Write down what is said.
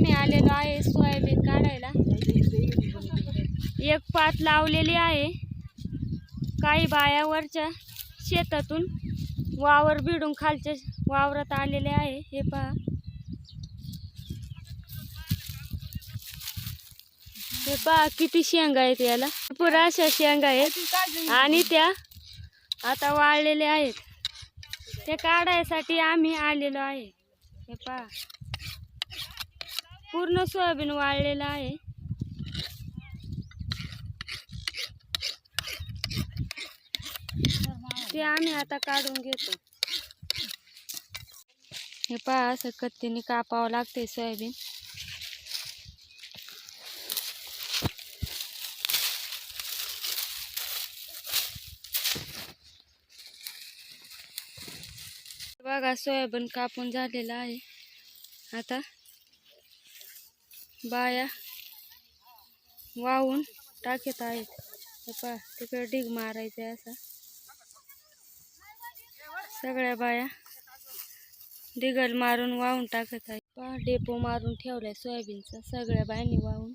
आम्ही आलेलो आहे सोयाबीन काढायला. एक पात लावलेली आहे. काही बायावरच्या शेतातून वावर बिडून खालच्या वावरात आलेले आहे. हे पहा. हे पहा किती शेंगा आहेत याला. भरपूर अशा शेंगा आहेत आणि त्या आता वाळलेल्या आहेत. ते काढायसाठी आम्ही आलेलो आहे. हे पहा. पूर्ण सोयाबीन वाळलेलं आहे. ते आम्ही आता काढून घेतो. हे पहा असं कत्तीने कापावं लागते सोयाबीन. बघा सोयाबीन कापून झालेलं आहे. आता बाया वाहून टाकत आहेत. हे पहा तिकडे ढीग मारायचं आहे असा. सगळ्या बाया डिगल मारून वाहून टाकत आहेत. पहा डेपो मारून ठेवलाय सोयाबीनचा. सगळ्या बायांनी वाहून